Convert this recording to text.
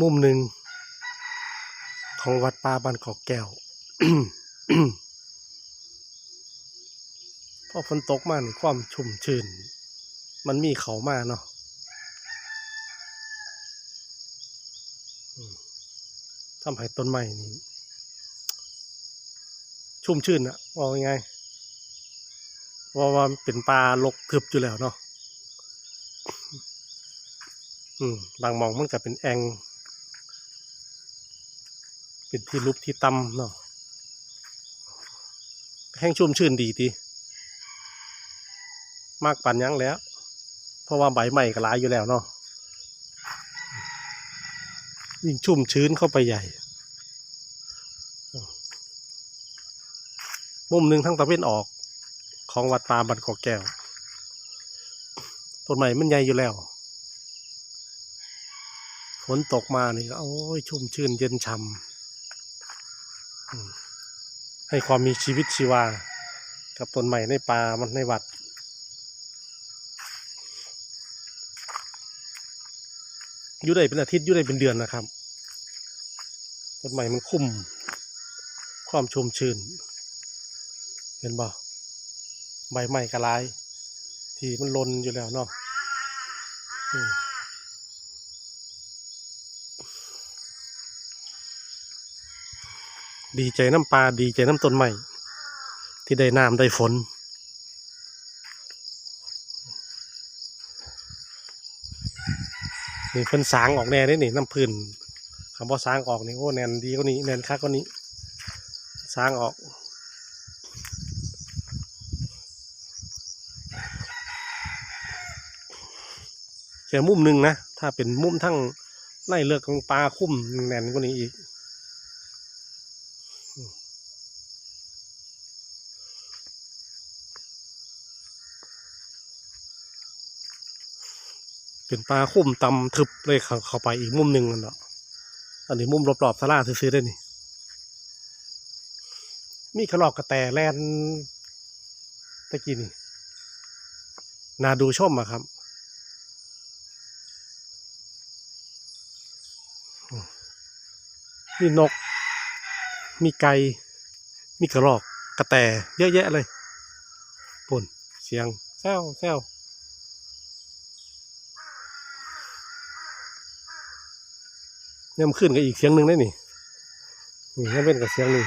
มุมหนึ่งของวัดป่าบ้านกอกแก้วพอฝนตกมานี่ความชุ่มชื้น มันมีเขามาเนาะทำให้ต้นไม้นี่ชุ่มชื้นอะว่ายังไงว่าว่าเป็นป่ารกทึบอยู่แล้วเนาะอืมบางมองมันก็เป็นแอง เป็นที่ลุบที่ต่ำเนาะแห้งชุ่มชื่นดีทีมากปันยังแล้ว เพราะว่าใบใหม่ก็หลายอยู่แล้วเนาะยิ่งชุ่มชื้นเข้าไปใหญ่ มุมหนึ่งทั้งตะเวนออกของวัดป่าบันกอกแก้วต้นใหม่มันใหญ่อยู่แล้ว ฝนตกมานี่ก็โอ้ยชุ่มชื่นเย็นช่ำ ให้ความมีชีวิตชีวา กับต้นใหม่ในป่ามันในวัด อยู่ได้เป็นอาทิตย์อยู่ได้เป็นเดือนนะครับต้นใหม่มันคุ้มความชุ่มชื้น เห็นบ่ใบใหม่กระลาย ที่มันลนอยู่แล้วเนาะอืม ดีใจน้ำปลาดีใจน้ำต้นใหม่ที่ได้น้ำได้ฝน นี่เพิ่นสางออกแน่ได้นี่น้ำพื้นคำว่าสางออกนี่โอ้แน่นดีกว่านี้แน่นคักกว่านี้สางออกแค่มุมหนึ่งนะ ถ้าเป็นมุมทั้งไล่เลือกของปลาคุ้มแน่นกว่านี้อีก เป็นปลาคุ้มตำทึบเลยเข้าเข้าไปอีกมุมหนึ่งนั่นเนาะอันนี้มุมรอบๆสลาซื้อๆได้นี่ มีกระรอกกระแตแลนตะกี้นี่ นาดูชมอะครับมีนก มีไก่ มีกระรอก กระแต เยอะแยะเลยปุ่นเสียงแซวแซวเนี่ยมันขึ้นกับอีกเสียงหนึ่งได้นี่นี่นั่นเป็นกับเสียงหนึ่ง